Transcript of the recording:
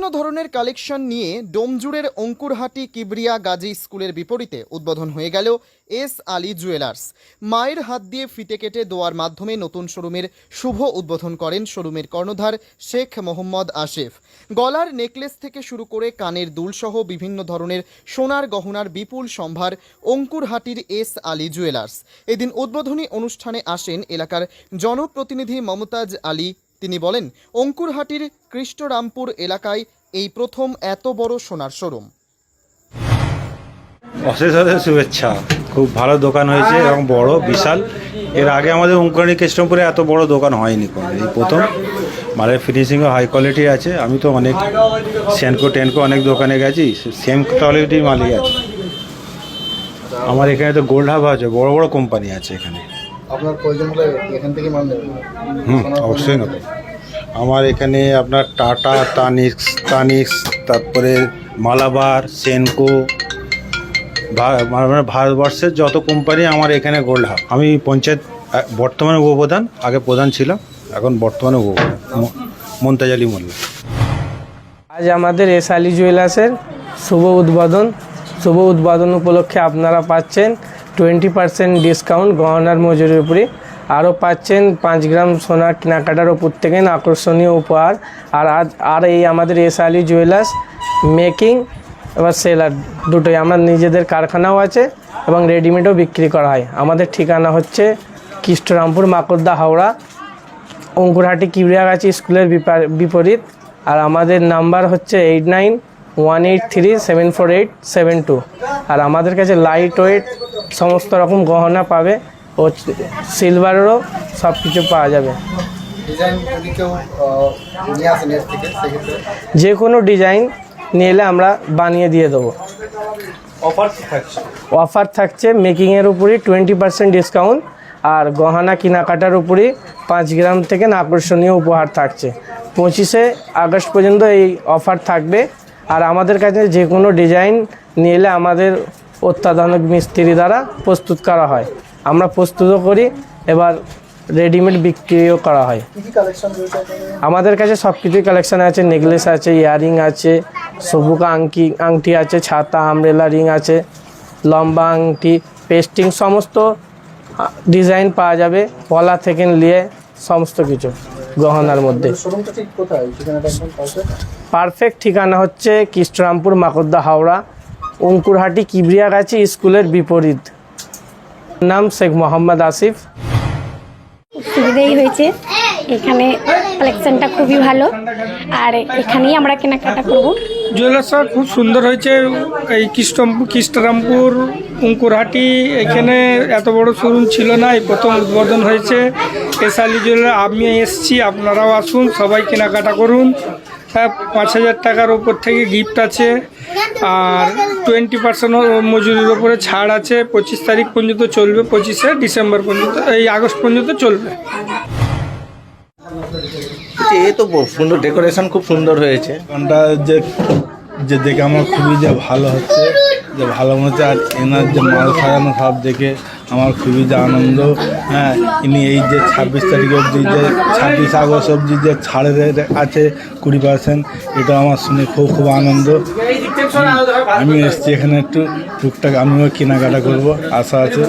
বিভিন্ন ধরনের কালেকশন নিয়ে ডোমজুড়ের অঙ্কুরহাটি কিবরিয়া গাজী স্কুলের বিপরীতে উদ্বোধন হয়ে গেল এস আলী জুয়েলার্স। মায়ের হাত দিয়ে ফিতে কেটে দেওয়ার মাধ্যমে নতুন শোরুমের শুভ উদ্বোধন করেন শোরুমের কর্ণধার শেখ মোহাম্মদ আশিফ। গলার নেকলেস থেকে শুরু করে কানের দুলসহ বিভিন্ন ধরনের সোনার গহনার বিপুল সম্ভার অঙ্কুরহাটির এস আলী জুয়েলার্স। এদিন উদ্বোধনী অনুষ্ঠানে আসেন এলাকার জনপ্রতিনিধি মমতাজ আলী তিনি বলেন, অঙ্কুরহাটির কৃষ্ণরামপুর এলাকায় এই প্রথম এত বড় সোনার শোরুম। অশেষ অশেষ শুভেচ্ছা। খুব ভালো দোকান হয়েছে এবং বড়, বিশাল। এর আগে আমাদের অঙ্কুরানি কৃষ্ণপুরে এত বড় দোকান হয়নি কোনো। এই প্রথম। মালের ফিনিশিংও হাই কোয়ালিটি আছে। আমি তো অনেক সেনকো টেনকো অনেক দোকানে গেছি। সেম কোয়ালিটির মালই আছে। আমার এখানে তো গোল্ড হাব আছে, বড় বড় কোম্পানি আছে এখানে। আপনার প্রয়োজন হলে এখান থেকে মাল নেবেন। হুম অবশ্যই নেব। আমার এখানে আপনার টাটা তানিক্স তানিক্স তারপরে মালাবার সেনকো মানে ভারতবর্ষের যত কোম্পানি আমার এখানে গোল্ড হাব আমি পঞ্চায়েত বর্তমানে উপপ্রধান আগে প্রধান ছিলাম এখন বর্তমানে উপপ্রধান মমতাজ আলী মোল্লা। আজ আমাদের এস আলী জুয়েলার্সের শুভ উদ্বোধন। শুভ উদ্বোধন উপলক্ষে আপনারা পাচ্ছেন। টোয়েন্টি পার্সেন্ট ডিসকাউন্ট গহনার মজুরির উপরে আরও পাচ্ছেন পাঁচ গ্রাম সোনার কেনাকাটার উপর থেকে আকর্ষণীয় উপহার। আর আজ, আর এই আমাদের এস আলী জুয়েলার্স মেকিং এবার সেলার দুটোই। আমার নিজেদের কারখানাও আছে এবং রেডিমেডও বিক্রি করা হয়। আমাদের ঠিকানা হচ্ছে কৃষ্ণরামপুর, মাকড়দা, হাওড়া, অঙ্কুরহাটি, কিবরিয়াগাছি স্কুলের বিপা- বিপরীত। আর আমাদের নাম্বার হচ্ছে eight nine one eight three seven four eight seven two. আর আমাদের কাছে লাইট ওয়েট সমস্ত রকম গহনা পাবে ও সিলভারেরও সব কিছু পাওয়া যাবে। যে কোনো ডিজাইন নিয়ে এলে আমরা বানিয়ে দিয়ে দেবো। অফার থাকছে? মেকিংয়ের উপরই টোয়েন্টি পার্সেন্ট ডিসকাউন্ট আর গহনা কেনাকাটার উপরই পাঁচ গ্রাম থেকে না আকর্ষণীয় উপহার থাকছে। পঁচিশে আগস্ট পর্যন্ত এই অফার থাকবে। আর আমাদের কাছে যে কোনো ডিজাইন নিয়ে এলে আমাদের অত্যাধুনিক মিস্ত্রি দ্বারা প্রস্তুত করা হয়। আমরা প্রস্তুতও করি এবার রেডিমেড বিক্রিও করা হয়? আমাদের কাছে সব কিছুই কালেকশন আছে নেকলেস আছে ইয়াররিং আছে সবুকা আংটি আংটি আছে ছাতা আমরেলা রিং আছে লম্বা আংটি পেস্টিং সমস্ত ডিজাইন পাওয়া যাবে পলা থেকে নিয়ে সমস্ত কিছু গহনার মধ্যে। পারফেক্ট ঠিকানা হচ্ছে কৃষ্ণরামপুর মাকদ্দা হাওড়া অঙ্কুরহাটি কিবরিয়াগাছি স্কুলের বিপরীত। নাম শেখ মোহাম্মদ আসিফ। সুবিধাই হয়েছে। এখানে কালেকশনটা খুবই ভালো। আর এখানেই আমরা কেনাকাটা করব। জুয়েলার্সটা খুব সুন্দর হয়েছে। এই কৃষ্ণরামপুর কৃষ্ণরামপুর অঙ্কুরহাটি এখানে এত বড় শোরুম ছিল না এই প্রথম উদ্বোধন হয়েছে। এসালি জুয়েলার আমি এসছি আপনারাও আসুন সবাই কেনাকাটা করুন। পাঁচ হাজার টাকার ওপর থেকে গিফট আছে। আর টোয়েন্টি পার্সেন্ট মজুরির ওপরে ছাড় আছে। পঁচিশ তারিখ পর্যন্ত চলবে পঁচিশে ডিসেম্বর পর্যন্ত এই আগস্ট পর্যন্ত চলবে। এ তো সুন্দর ডেকোরেশন খুব সুন্দর হয়েছে। গানটা যে যে দেখে আমার খুবই যে ভালো হচ্ছে যে ভালো মনে হচ্ছে আর এনার যে মাল সাজানো সব দেখে আমার খুবই যে আনন্দ হ্যাঁ ইনি এই যে ছাব্বিশ তারিখ অবধি যে ছাব্বিশ আগস্ট অবধি যে ছাড়ের আছে কুড়ি পার্সেন্ট এটা আমার শুনে খুব খুব আনন্দ। আমি এসছি এখানে একটু টুকটাক, আমিও কেনাকাটা করব, আশা আছে।